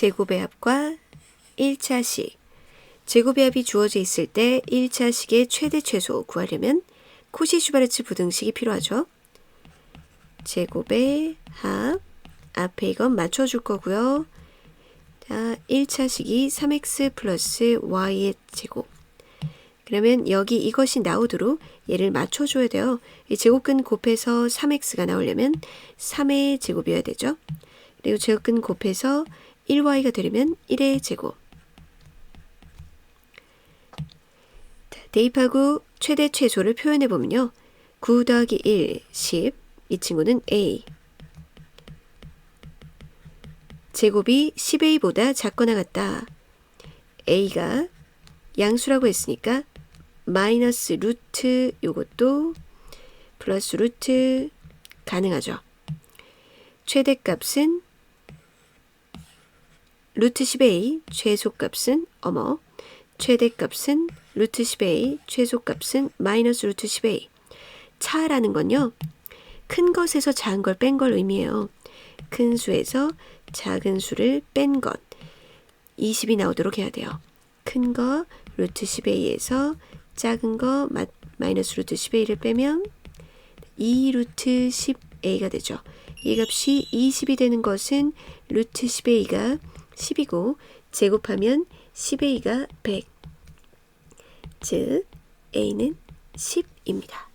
제곱의 합과 1차식. 제곱의 합이 주어져 있을 때 1차식의 최대 최소 구하려면 코시-슈바르츠 부등식이 필요하죠. 제곱의 합 앞에 이건 맞춰줄 거고요. 자, 1차식이 3x 플러스 y의 제곱. 그러면 여기 이것이 나오도록 얘를 맞춰줘야 돼요. 이 제곱근 곱해서 3x가 나오려면 3의 제곱이어야 되죠. 그리고 제곱근 곱해서 1y가 되려면 1의 제곱. 자, 대입하고 최대 최소를 표현해 보면요. 9 더하기 1, 10. 이 친구는 a. 제곱이 10a보다 작거나 같다. a가 양수라고 했으니까 마이너스 루트 요것도 플러스 루트 가능하죠. 최대값은 루트 10a, 최소값은 어머, 최대값은 루트 10a, 최소값은 마이너스 루트 10a. 차라는 건요. 큰 것에서 작은 걸 뺀 걸 의미해요. 큰 수에서 작은 수를 뺀 것. 20이 나오도록 해야 돼요. 큰 거 루트 10a에서 작은 거 마, 마이너스 루트 10a를 빼면 2 루트 10a가 되죠. 이 값이 20이 되는 것은 루트 10a가 10이고 제곱하면 10a가 100. 즉 a는 10입니다.